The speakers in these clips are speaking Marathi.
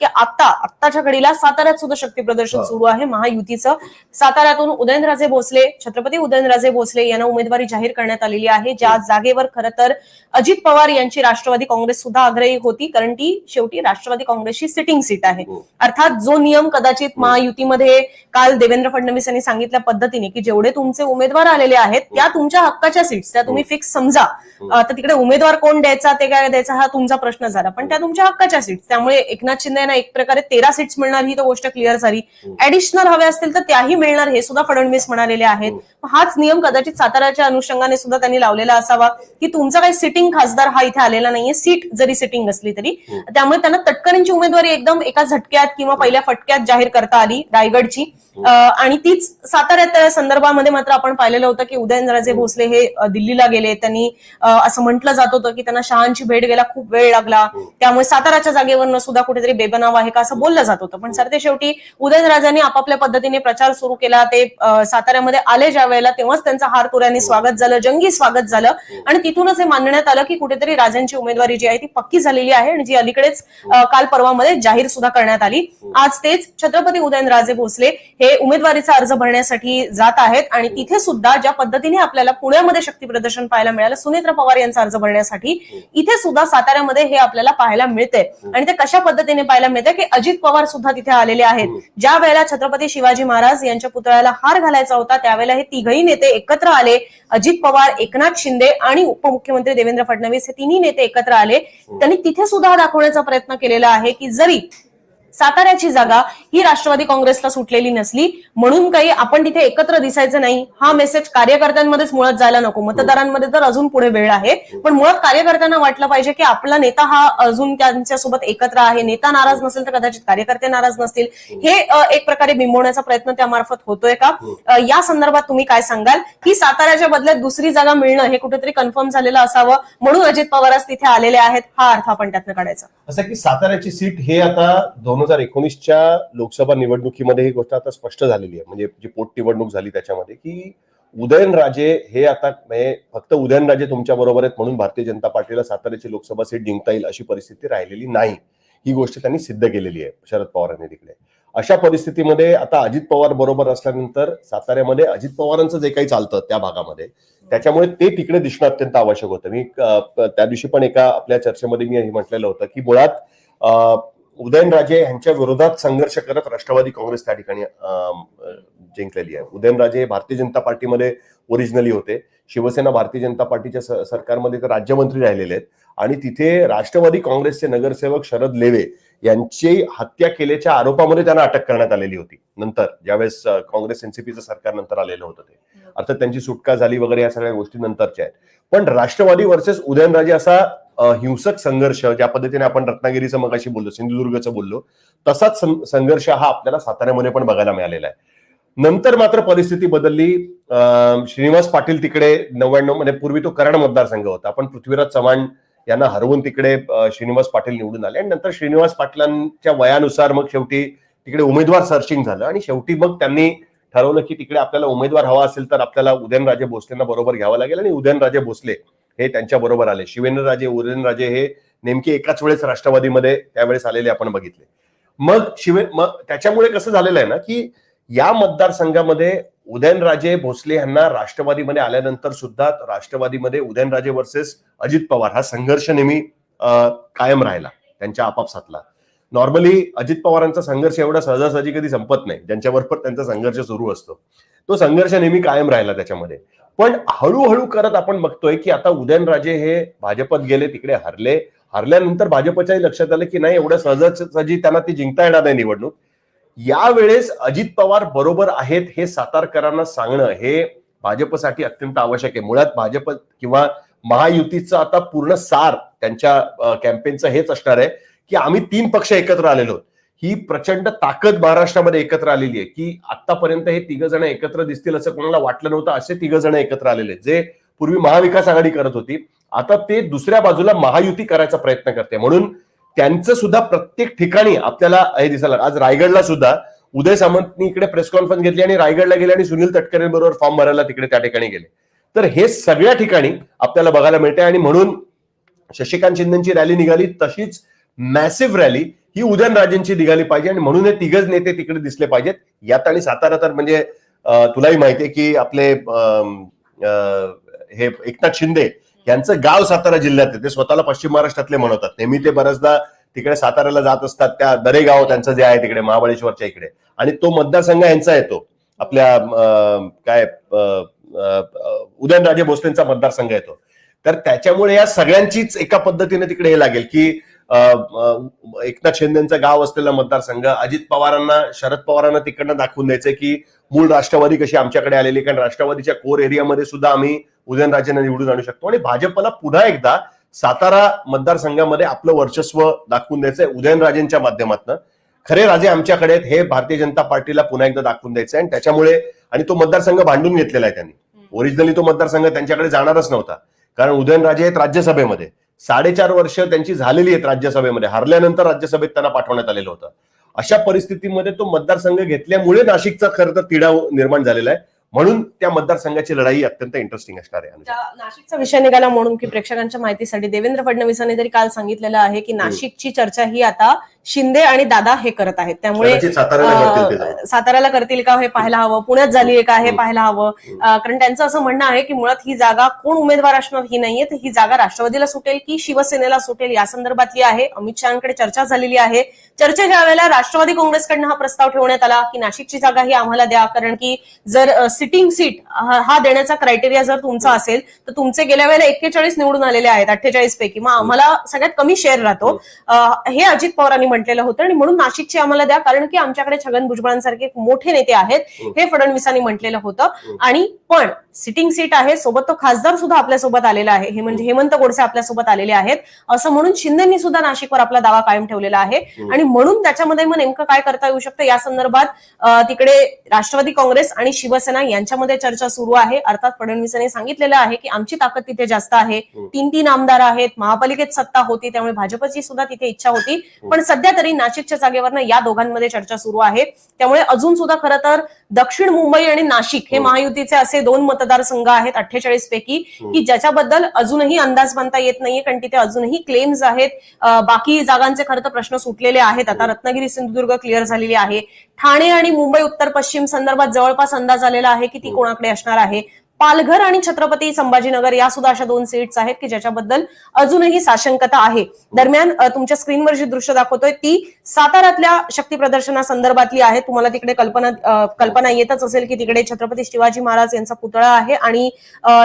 की आता आत्ताच्या घडीला साताऱ्यात सुद्धा शक्ती प्रदर्शन हो. सुरू आहे. महायुतीचं साताऱ्यातून उदयनराजे भोसले छत्रपती उदयनराजे भोसले यांना उमेदवारी जाहीर करण्यात आलेली आहे. ज्या जागेवर खरं तर अजित पवार यांची राष्ट्रवादी काँग्रेस सुद्धा आग्रही होती कारण ती शेवटी राष्ट्रवादी काँग्रेसची सिटिंग सीट आहे. हो. अर्थात जो नियम कदाचित महायुतीमध्ये काल देवेंद्र फडणवीस यांनी सांगितल्या पद्धतीने की जेवढे तुमचे उमेदवार आलेले आहेत त्या तुमच्या हक्काच्या सीट्स त्या तुम्ही फिक्स समजा. तर तिकडे उमेदवार कोण द्यायचा ते काय द्यायचा हा तुमचा प्रश्न झाला. पण त्या तुमच्या हक्काच्या सीट्स त्यामुळे एकनाथ शिंदे यांना एक प्रकारे तेरा सीट्स मिळणार ही तर गोष्ट क्लिअर झाली. ऍडिशनल हवे असतील तर त्याही मिळणार हे सुद्धा फडणवीस म्हणालेले आहेत. हाच नियम कदाचित साताऱ्याच्या अनुषंगाने सुद्धा त्यांनी लावलेला असावा. की तुमचा काही सिटिंग खासदार हा इथे आलेला नाहीये. सीट जरी सिटिंग असली तरी. त्यामुळे त्यांना तटकरेंची उमेदवारी एकदम एका झटक्यात किंवा पहिल्या फटक्यात जाहीर करता आली रायगडची. अं, आणि तीच साताऱ्यात त्या संदर्भामध्ये मात्र आपण पाहिलेलं होतं की उदयनराजे भोसले हे दिल्लीला गेले. त्यांनी असं म्हटलं जात होतं की त्यांना शहांची भेट घ्यायला खूप वेळ लागला. त्यामुळे साताराच्या जागेवरनं सुद्धा कुठेतरी बेबनाव आहे का असं बोललं जात होतं. पण सर ते शेवटी उदयनराजांनी आपापल्या पद्धतीने प्रचार सुरू केला. ते साताऱ्यामध्ये आले ज्या वेळेला तेव्हाच त्यांचं हार तुऱ्याने स्वागत झालं जंगी स्वागत झालं. आणि तिथूनच हे मानण्यात आलं की कुठेतरी राजांची उमेदवारी जी आहे ती पक्की झालेली आहे आणि जी अलीकडेच अं, काल परवामध्ये जाहीर सुद्धा करण्यात आली. आज तेच छत्रपती उदयनराजे भोसले हे उमेदवारीचा अर्ज भरण्यासाठी जात आहेत आणि तिथे सुद्धा ज्या पद्धतीने आपल्याला पुण्यामध्ये शक्ती प्रदर्शन पाहायला मिळालं सुनेत्र पवार यांचा अर्ज भरण्यासाठी इथे सुद्धा साताऱ्यामध्ये हे आपल्याला पाहायला मिळते आणि ते कशा पद्धतीने पाहायला मिळते की अजित पवार सुद्धा तिथे आलेले आहेत. ज्या वेळेला छत्रपती शिवाजी महाराज यांच्या पुतळ्याला हार घालायचा होता त्यावेळेला हे तिघही नेते एकत्र आले. अजित पवार एकनाथ शिंदे आणि उपमुख्यमंत्री देवेंद्र फडणवीस हे तिन्ही नेते एकत्र आले. त्यांनी तिथे सुद्धा हा दाखवण्याचा प्रयत्न केलेला आहे की जरी साताऱ्याची जागा ही राष्ट्रवादी काँग्रेसला सुटलेली नसली. म्हणून काही आपण तिथे एकत्र दिसायचं नाही. हा मेसेज कार्यकर्त्यांमध्येच मुळात जायला नको. मतदारांमध्ये तर अजून पुढे वेळ आहे. पण मुळात कार्यकर्त्यांना वाटलं पाहिजे की आपला नेता हा अजून त्यांच्यासोबत एकत्र आहे. नेता नाराज नसेल तर कदाचित कार्यकर्ते नाराज नसतील. हे एक प्रकारे बिंबवण्याचा प्रयत्न त्यामार्फत होतोय का? अ, या संदर्भात तुम्ही काय सांगाल? की साताऱ्याच्या बदल्यात दुसरी जागा मिळणं हे कुठेतरी कन्फर्म झालेलं असावं? म्हणून अजित पवार आज तिथे आलेले आहेत. हा अर्थ आपण त्यातनं काढायचा. असं की साताऱ्याची सीट हे आता दोन हजार एकोणीसच्या लोकसभा निवडणुकीमध्ये ही गोष्ट आता स्पष्ट झालेली आहे. म्हणजे जी पोटनिवडणूक झाली त्याच्यामध्ये की उदयनराजे हे आता म्हणजे फक्त उदयनराजे तुमच्या बरोबर आहेत म्हणून भारतीय जनता पार्टीला साताऱ्याची लोकसभा सीट जिंकता येईल अशी परिस्थिती राहिलेली नाही. ही गोष्ट त्यांनी सिद्ध केलेली आहे शरद पवारांनी तिकडे. अशा परिस्थितीमध्ये आता अजित पवार बरोबर असल्यानंतर साताऱ्यामध्ये अजित पवारांचं जे काही चालतं त्या भागामध्ये त्याच्यामुळे ते तिकडे दिसणं अत्यंत आवश्यक होतं. मी त्या दिवशी पण एका आपल्या चर्चेमध्ये मी हे म्हटलेलं होतं की मुळात उदयनराजे यांच्या विरोधात संघर्ष करत राष्ट्रवादी काँग्रेस त्या ठिकाणी जिंकलेली आहे. उदयनराजे हे भारतीय जनता पार्टीमध्ये ओरिजिनली होते. शिवसेना भारतीय जनता पार्टीच्या सरकारमध्ये तर राज्यमंत्री राहिलेले आहेत. आणि तिथे राष्ट्रवादी काँग्रेसचे नगरसेवक शरद लेवे यांची हत्या केल्याच्या आरोपामध्ये त्यांना अटक करण्यात आलेली होती. नंतर ज्यावेळेस काँग्रेस एनसीपीचं सरकार नंतर आलेलं होतं ते. अर्थात त्यांची सुटका झाली वगैरे या सगळ्या गोष्टी नंतरच्या आहेत. पण राष्ट्रवादी वर्सेस उदयनराजे असा हिंसक संघर्ष ज्या पद्धतीने आपण रत्नागिरीचं मग अशी बोललो सिंधुदुर्गचं बोललो तसाच संघर्ष हा आपल्याला साताऱ्यामध्ये पण बघायला मिळालेला आहे. नंतर मात्र परिस्थिती बदलली. अं, श्रीनिवास पाटील तिकडे नव्याण्णवमध्ये पूर्वी तो कराड मतदारसंघ होता. आपण पृथ्वीराज चव्हाण यांना हरवून तिकडे श्रीनिवास पाटील निवडून आले. आणि नंतर श्रीनिवास पाटलांच्या वयानुसार मग शेवटी तिकडे उमेदवार सर्चिंग झालं. आणि शेवटी मग त्यांनी ठरवलं की तिकडे आपल्याला उमेदवार हवा असेल तर आपल्याला उदयनराजे भोसलेंना बरोबर घ्यावं लागेल. आणि उदयनराजे भोसले हे त्यांच्या बरोबर आले. शिवेंद्रराजे उदयनराजे हे नेमके एकाच वेळेस राष्ट्रवादीमध्ये त्यावेळेस आलेले आपण बघितले. मग शिवे मग त्याच्यामुळे कसं झालेलं आहे ना की या मतदारसंघामध्ये उदयनराजे भोसले यांना राष्ट्रवादीमध्ये आल्यानंतर सुद्धा राष्ट्रवादीमध्ये उदयनराजे वर्सेस अजित पवार हा संघर्ष नेहमी कायम राहिला त्यांच्या आपापसातला. नॉर्मली अजित पवारांचा संघर्ष एवढा सहजासहजी कधी संपत नाही. ज्यांच्याबरोबर त्यांचा संघर्ष सुरू असतो. तो संघर्ष नेहमी कायम राहिला त्याच्यामध्ये. पण हळूहळू करत आपण बघतोय की आता उदयनराजे हे भाजपत गेले तिकडे हरले. हरल्यानंतर भाजपच्याही लक्षात आलं की नाही एवढं सहजासहजी त्यांना ती जिंकता येणार नाही निवडणूक. यावेळेस अजित पवार बरोबर आहेत हे सातारकरांना सांगणं हे भाजपसाठी अत्यंत आवश्यक आहे. मुळात भाजप किंवा महायुतीचं आता पूर्ण सार त्यांच्या कॅम्पेनचं हेच असणार आहे की आम्ही तीन पक्ष एकत्र आलेलो आहोत. ही प्रचंड ताकद महाराष्ट्रामध्ये एकत्र आलेली आहे की आतापर्यंत हे तिघ जण एकत्र दिसतील असं कोणाला वाटलं नव्हतं असे तिघ जण एकत्र आलेले आहेत. जे पूर्वी महाविकास आघाडी करत होती. आता ते दुसऱ्या बाजूला महायुती करायचा प्रयत्न करते. म्हणून त्यांचं सुद्धा प्रत्येक ठिकाणी आपल्याला हे दिसायला आज रायगडला सुद्धा उदय सामंतनी इकडे प्रेस कॉन्फरन्स घेतली आणि रायगडला गेले आणि सुनील तटकरेंबरोबर फॉर्म भरायला तिकडे त्या ठिकाणी गेले. तर हे सगळ्या ठिकाणी आपल्याला बघायला मिळते आणि म्हणून शशिकांत शिंदेची रॅली निघाली तशीच मॅसिव्ह रॅली ही उदयनराजेंची निघाली पाहिजे आणि म्हणून हे तिघच नेते तिकडे दिसले पाहिजेत. यात आणि सातारा तर म्हणजे तुलाही तुलाही माहितीये की आपले अं, हे एकनाथ शिंदे यांचं गाव सातारा जिल्ह्यात आहे. ते स्वतःला पश्चिम महाराष्ट्रातले म्हणतात. नेहमी ते बऱ्याचदा तिकडे साताऱ्याला जात असतात. त्या दरेगाव त्यांचं जे आहे तिकडे महाबळेश्वरच्या इकडे. आणि तो मतदारसंघ यांचा येतो. आपल्या काय उदयनराजे भोसलेंचा मतदारसंघ येतो. तर त्याच्यामुळे या सगळ्यांचीच एका पद्धतीने तिकडे हे लागेल की एकनाथ शिंदेचं गाव असलेला मतदारसंघ अजित पवारांना शरद पवारांना तिकडनं दाखवून द्यायचं की मूळ राष्ट्रवादी कशी आमच्याकडे आलेली कारण राष्ट्रवादीच्या कोर एरियामध्ये सुद्धा आम्ही उदयनराजेंना निवडून आणू शकतो. आणि भाजपला पुन्हा एकदा सातारा मतदारसंघामध्ये आपलं वर्चस्व दाखवून द्यायचंय उदयनराजेंच्या माध्यमातून. खरे राजे आमच्याकडे आहेत हे भारतीय जनता पार्टीला पुन्हा एकदा दाखवून द्यायचं आहे आणि त्याच्यामुळे आणि तो मतदारसंघ भांडून घेतलेला आहे त्यांनी. ओरिजिनली तो मतदारसंघ त्यांच्याकडे जाणारच नव्हता. कारण उदयनराजे आहेत राज्यसभेमध्ये. साडेचार वर्ष त्यांची झालेली आहेत राज्यसभेमध्ये. हारल्यानंतर राज्यसभेत त्यांना पाठवण्यात आलेलं होतं. अशा परिस्थितीमध्ये तो मतदारसंघ घेतल्यामुळे नाशिकचा खरं तर तिढा निर्माण झालेला आहे. म्हणून त्या मतदारसंघाची लढाई अत्यंत इंटरेस्टिंग असणार आहे नाशिकचा विषय निघाला म्हणून की प्रेक्षकांच्या माहितीसाठी देवेंद्र फडणवीसांनी तरी काल सांगितलेलं आहे की नाशिकची चर्चा ही आता शिंदे आणि दादा हे करत आहेत. त्यामुळे साताऱ्याला करतील का? हे पाहायला हवं. पुण्यात झाली आहे का हे पाहायला हवं. कारण त्यांचं असं म्हणणं आहे की मुळात ही जागा कोण उमेदवार असणार ही नाहीये. तर ही जागा राष्ट्रवादीला सुटेल की शिवसेनेला सुटेल या संदर्भातली आहे. अमित शहाकडे चर्चा झालेली आहे. चर्चेच्या वेळेला राष्ट्रवादी काँग्रेसकडनं हा प्रस्ताव ठेवण्यात आला की नाशिकची जागा ही आम्हाला द्या. कारण की जर सिटिंग सीट हा देण्याचा क्रायटेरिया जर तुमचा असेल तर तुमचे गेल्या वेळेला एक्केचाळीस निवडून आलेले आहेत अठ्ठेचाळीस पैकी. मग आम्हाला सगळ्यात कमी शेअर राहतो. हे अजित पवारांनी म्हटलेलं होतं. आणि म्हणून नाशिकची आम्हाला द्या कारण की आमच्याकडे छगन भुजबळांसारखे मोठे नेते आहेत. हे. फडणवीसांनी म्हटलेलं होतं. आणि पण सिटिंग सीट आहे सोबत तो खासदार सुद्धा आपल्यासोबत आलेला आहे. हे म्हणजे हेमंत गोडसे आपल्यासोबत आलेले आहेत. असं म्हणून शिंदेनी सुद्धा नाशिकवर आपला दावा कायम ठेवलेला आहे. आणि म्हणून त्याच्यामध्ये मग नेमकं काय करता येऊ शकतं? या संदर्भात तिकडे राष्ट्रवादी काँग्रेस आणि शिवसेना यांच्यामध्ये चर्चा सुरू आहे. अर्थात फडणवीसांनी सांगितलेलं आहे की आमची ताकद तिथे जास्त आहे. तीन तीन आमदार आहेत. महापालिकेत सत्ता होती त्यामुळे भाजपची सुद्धा तिथे इच्छा होती. पण सध्या तरी नाशिकच्या जागेवरनं या दोघांमध्ये चर्चा सुरू आहे. त्यामुळे अजून सुद्धा खरं तर दक्षिण मुंबई आणि नाशिक हे महायुतीचे असे दोन मतदारसंघ आहेत अठ्ठेचाळीस पैकी की ज्याच्याबद्दल अजूनही अंदाज बांधता येत नाहीये कारण तिथे अजूनही क्लेम्स आहेत. बाकी जागांचे खरं तर प्रश्न सुटलेले आहेत. आता रत्नागिरी सिंधुदुर्ग क्लिअर झालेली आहे. ठाणे आणि मुंबई उत्तर पश्चिम संदर्भात जवळपास अंदाज आलेला आहे की ती कोणाकडे असणार आहे. पालघर आणि छत्रपती संभाजीनगर या सुद्धा अशा दोन सीट्स आहेत की ज्याच्याबद्दल अजूनही साशंकता आहे. दरम्यान तुमच्या स्क्रीनवर जी दृश्य दाखवतोय ती साताऱ्यातल्या शक्ती प्रदर्शनासंदर्भातली आहे. तुम्हाला तिकडे कल्पना कल्पना येतच असेल की तिकडे छत्रपती शिवाजी महाराज यांचा पुतळा आहे आणि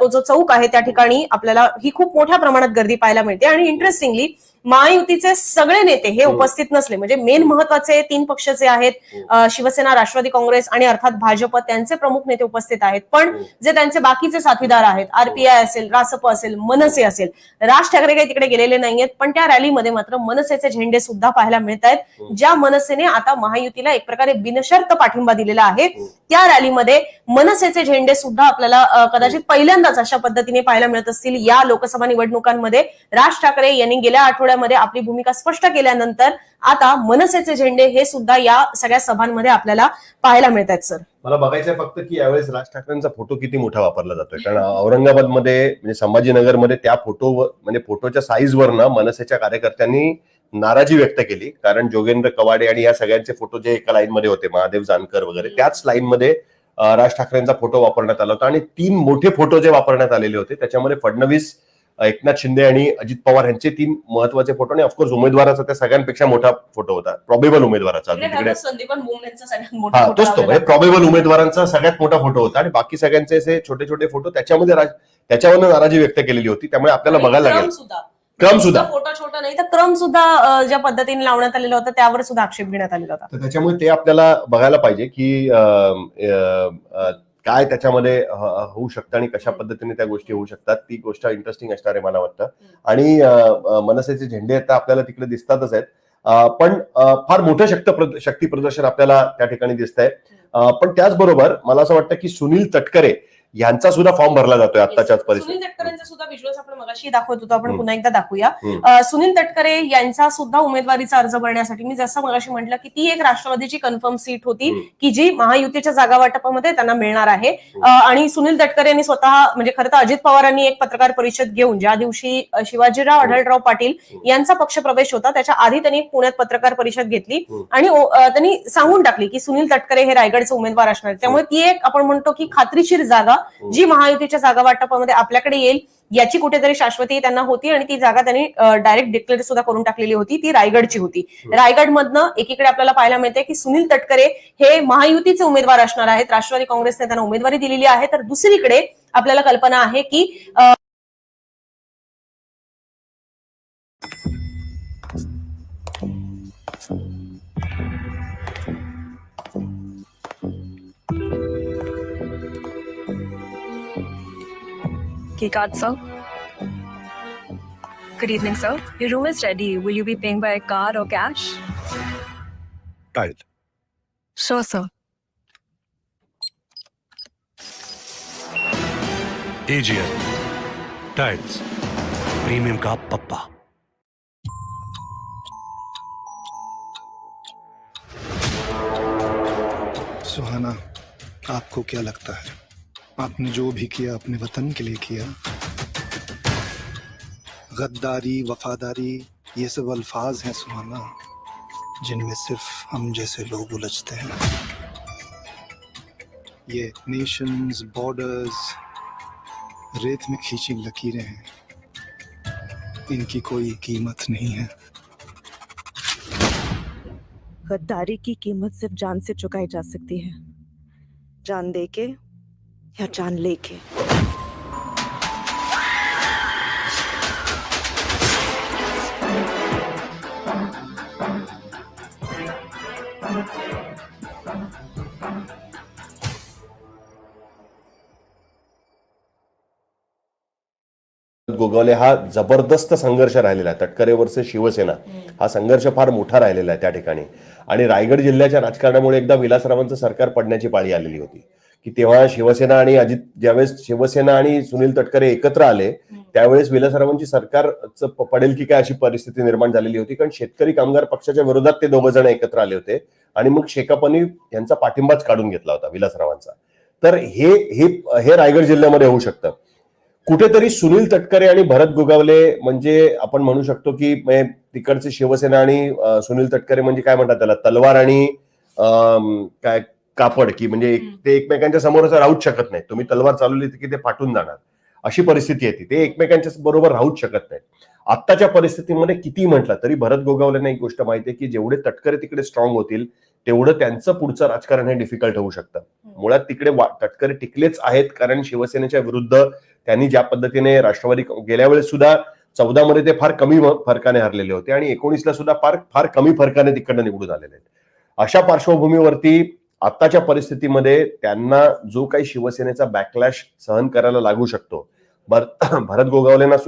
तो जो चौक आहे त्या ठिकाणी आपल्याला ही खूप मोठ्या प्रमाणात गर्दी पाहायला मिळते. आणि इंटरेस्टिंगली महायुतीचे सगळे नेते हे उपस्थित नसले. म्हणजे मेन महत्त्वाचे तीन पक्षाचे आहेत अ, शिवसेना राष्ट्रवादी काँग्रेस आणि अर्थात भाजप त्यांचे प्रमुख नेते उपस्थित आहेत. पण जे त्यांचे बाकीचे साथीदार आहेत आरपीआय असेल रासप असेल मनसे असेल राज ठाकरे काही तिकडे गेलेले नाहीयेत पण त्या रॅलीमध्ये मात्र मनसेचे झेंडे सुद्धा पाहायला मिळत आहेत. ज्या मनसेने आता महायुतीला एक प्रकारे बिनशर्त पाठिंबा दिलेला आहे त्या रॅलीमध्ये मनसेचे झेंडे सुद्धा आपल्याला कदाचित पहिल्यांदाच अशा पद्धतीने पाहायला मिळत असतील या लोकसभा निवडणुकांमध्ये. राज ठाकरे यांनी गेल्या आठवड्यामध्ये आपली भूमिका स्पष्ट केल्यानंतर आता मनसेचे झेंडे हे सुद्धा या सगळ्या सभांमध्ये आपल्याला पाहायला मिळत आहेत सर. मला बघायचंय फक्त की यावेळेस राज ठाकरेंचा फोटो किती मोठा वापरला जातोय. कारण औरंगाबादमध्ये म्हणजे संभाजीनगरमध्ये त्या फोटो म्हणजे फोटोच्या साईजवर ना मनसेच्या कार्यकर्त्यांनी नाराजी व्यक्त केली. कारण जोगेंद्र कवाडे आणि या सगळ्यांचे फोटो जे एका लाईनमध्ये होते महादेव जानकर वगैरे त्याच लाईनमध्ये अं, राज ठाकरेंचा फोटो वापरण्यात आला होता. आणि तीन मोठे फोटो जे वापरण्यात आलेले होते त्याच्यामध्ये फडणवीस एकनाथ शिंदे आणि अजित पवार यांचे तीन महत्त्वाचे फोटो आणि ऑफकोर्स उमेदवाराचा त्या सगळ्यांपेक्षा मोठा फोटो होता. प्रॉबेबल उमेदवाराचा तोच तो. लावलेला म्हणजे प्रॉबेबल उमेदवारांचा सगळ्यात मोठा फोटो होता आणि बाकी सगळ्यांचे असे छोटे छोटे फोटो त्याच्यामध्ये त्याच्यावरनं नाराजी व्यक्त केलेली होती त्यामुळे आपल्याला आणि बघायला लागेल. क्रम सुद्धा. फोटो छोटा नाही तर क्रम सुद्धा ज्या पद्धतीने लावण्यात आलेला होता त्यावर सुद्धा आक्षेप घेण्यात आलेला होता. त्याच्यामुळे ते आपल्याला बघायला पाहिजे की काय त्याच्यामध्ये होऊ शकतं आणि कशा पद्धतीने त्या गोष्टी होऊ शकतात ती गोष्ट इंटरेस्टिंग असणार आहे मला वाटतं. आणि मनसेचे झेंडे आता आपल्याला तिकडे दिसतातच आहेत. पण फार मोठं शक्त प्रद- शक्ती प्रदर्शन आपल्याला त्या ठिकाणी दिसत आहे पण त्याचबरोबर मला असं वाटतं की सुनील तटकरे यांचा सुद्धा फॉर्म भरला जातोय आत्ताच्याच परिस्थितीत. सुनील तटकरेंचा सुद्धा विश्वास आपण मगाशी दाखवत होतो आपण. पुन्हा एकदा दाखवूया. सुनील तटकरे यांचा सुद्धा उमेदवारीचा अर्ज भरण्यासाठी मी जसं मगाशी म्हटलं की ती एक राष्ट्रवादीची कन्फर्म सीट होती. की जी महायुतीच्या जागा वाटपामध्ये त्यांना मिळणार आहे. आणि सुनील तटकरे यांनी स्वतः म्हणजे खरं तर अजित पवारांनी एक पत्रकार परिषद घेऊन ज्या दिवशी शिवाजीराव आढळराव पाटील यांचा पक्षप्रवेश होता त्याच्या आधी त्यांनी पुण्यात पत्रकार परिषद घेतली. आणि त्यांनी सांगून टाकली की सुनील तटकरे हे रायगडचे उमेदवार असणार. त्यामुळे ती एक आपण म्हणतो की खात्रीशीर जागा जी महायुतीच्या जागा वाटपामध्ये आपल्याकडे येईल याची कुठेतरी शाश्वती त्यांना होती आणि ती जागा त्यांनी डायरेक्ट डिक्लेअर सुद्धा करून टाकलेली होती ती रायगडची होती. रायगडमधनं एकीकडे आपल्याला पाहायला मिळते की सुनील तटकरे हे महायुतीचे उमेदवार असणार आहेत. राष्ट्रवादी काँग्रेसने त्यांना उमेदवारी दिलेली आहे. तर दुसरीकडे आपल्याला कल्पना आहे की Uh, Keycard, sir. Good evening, sir. Your room is ready. Will you be paying by card or cash? Tile. Sure, sir. AGL. Tiles. Premium का पप्पा सुहाना आपको क्या लगता है आपने जो भी किया अपने वतन के लिए किया। गद्दारी, वफादारी, ये सब अल्फाज हैं सुहाना, जिनमें सिर्फ़ हम जैसे लोग उलझते हैं। ये नेशंस बॉर्डर्स रेत में खींची लकीरें हैं। इनकी कोई कीमत नहीं है। गद्दारी की कीमत सिर्फ़ जान से चुकाई जा सकती है। जान दे के या जान लेके गोगावले हा जबरदस्त संघर्ष राहिलेला आहे. तटकरे वर्सेस शिवसेना. हा संघर्ष फार मोठा राहिलेला आहे त्या ठिकाणी. आणि रायगड जिल्ह्याच्या राजकारणामुळे एकदा विलासरावांचं सरकार पडण्याची पाळी आलेली होती. की तेव्हा शिवसेना आणि अजित ज्यावेळेस शिवसेना आणि सुनील तटकरे एकत्र आले त्यावेळेस विलासरावांची सरकारचं प- पडेल की काय अशी परिस्थिती निर्माण झालेली होती. कारण शेतकरी कामगार पक्षाच्या विरोधात ते दोघं जण एकत्र आले होते. आणि मग शेकापनी यांचा पाठिंबाच काढून घेतला होता विलासरावांचा तर हे हे हे रायगड जिल्ह्यामध्ये होऊ शकतं. कुठेतरी सुनील तटकरे आणि भरत गोगावले म्हणजे आपण म्हणू शकतो की तिकडचे शिवसेना आणि सुनील तटकरे म्हणजे काय म्हणतात त्याला? तलवार आणि काय कापड की म्हणजे ते एकमेकांच्या समोर राहूच शकत नाही तुम्ही तलवार चालवली की ते फाटून जाणार. अशी परिस्थिती येते ते. एकमेकांच्या बरोबर राहूच शकत नाही आत्ताच्या परिस्थितीमध्ये किती म्हटलं तरी भरत गोगावलेंना एक गोष्ट माहिती आहे की जेवढे तटकरे तिकडे स्ट्रॉंग होतील तेवढं त्यांचं पुढचं राजकारण हे डिफिकल्ट होऊ शकतं. मुळात तिकडे वा- तटकरे टिकलेच आहेत कारण शिवसेनेच्या विरुद्ध त्यांनी ज्या पद्धतीने राष्ट्रवादी गेल्या वेळेस सुद्धा चौदा मध्ये ते फार कमी फरकाने हरलेले होते आणि एकोणीसला सुद्धा फार फार कमी फरकाने तिकडनं निवडून आलेले आहेत. अशा पार्श्वभूमीवरती आत्ताच्या परिस्थितीमध्ये त्यांना जो काही शिवसेनेचा बॅकलॅश सहन करायला लागू शकतो. भर भरत गोगावलेंना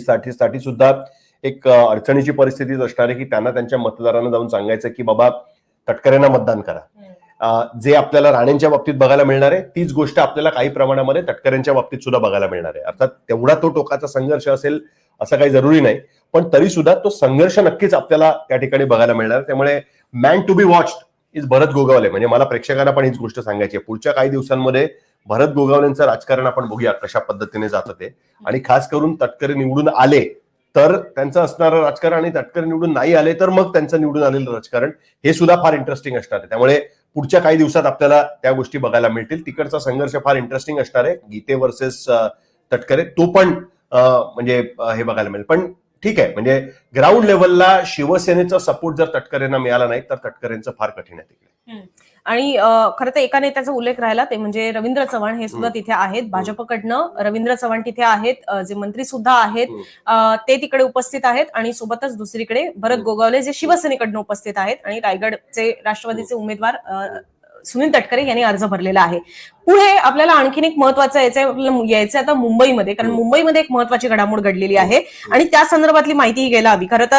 साठी साठी सुद्धा एक अडचणीची परिस्थितीच असणार आहे की त्यांना त्यांच्या मतदारांना जाऊन सांगायचं की बाबा तटकरेंना मतदान करा. जे आपल्याला राणेंच्या बाबतीत बघायला मिळणार आहे तीच गोष्ट आपल्याला काही प्रमाणामध्ये तटकरेंच्या बाबतीत सुद्धा बघायला मिळणार आहे. अर्थात तेवढा तो टोकाचा संघर्ष असेल असं काही जरुरी नाही. पण तरी सुद्धा तो संघर्ष नक्कीच आपल्याला त्या ठिकाणी बघायला मिळणार. त्यामुळे man to be watched is Bharat Gogawale. म्हणजे मला प्रेक्षकांना पण हीच गोष्ट सांगायची आहे. पुढच्या काही दिवसांमध्ये भरत गोगावलेंचं राजकारण आपण बघूया कशा पद्धतीने जातं ते. आणि खास करून तटकरे निवडून आले तर त्यांचं असणारं राजकारण आणि तटकरे निवडून नाही आले तर मग त्यांचं निवडून आलेलं राजकारण हे सुद्धा फार इंटरेस्टिंग असणार आहे. त्यामुळे पुढच्या काही दिवसात आपल्याला त्या गोष्टी बघायला मिळतील. तिकडचा संघर्ष फार इंटरेस्टिंग असणार आहे. गीते वर्सेस तटकरे. तो पण म्हणजे हे बघायला मिळेल. पण ठीक आहे. म्हणजे ग्राउंड लेवलला शिवसेनेचा सपोर्ट जर तटकरेंना मिळाला नाही तर तटकरेंचं फार कठीण आहे तिकडे. आणि खरं तर एका नेत्याचा उल्लेख राहिला ते म्हणजे रवींद्र चव्हाण हे सुद्धा. तिथे आहेत. भाजपकडनं रवींद्र चव्हाण तिथे आहेत. जे मंत्री सुद्धा आहेत ते तिकडे उपस्थित आहेत. आणि सोबतच दुसरीकडे भरत. गोगावले जे शिवसेनेकडनं उपस्थित आहेत. आणि रायगडचे राष्ट्रवादीचे उमेदवार सुनील तटकरे यांनी अर्ज भरलेला आहे. पुढे आपल्याला आणखीन एक महत्वाचं यायचंय आपल्याला यायचं आता मुंबईमध्ये कारण हम्म. मुंबईमध्ये एक महत्वाची घडामोड घडलेली आहे. आणि त्या संदर्भातली माहिती ही घ्यायला हवी. खरं तर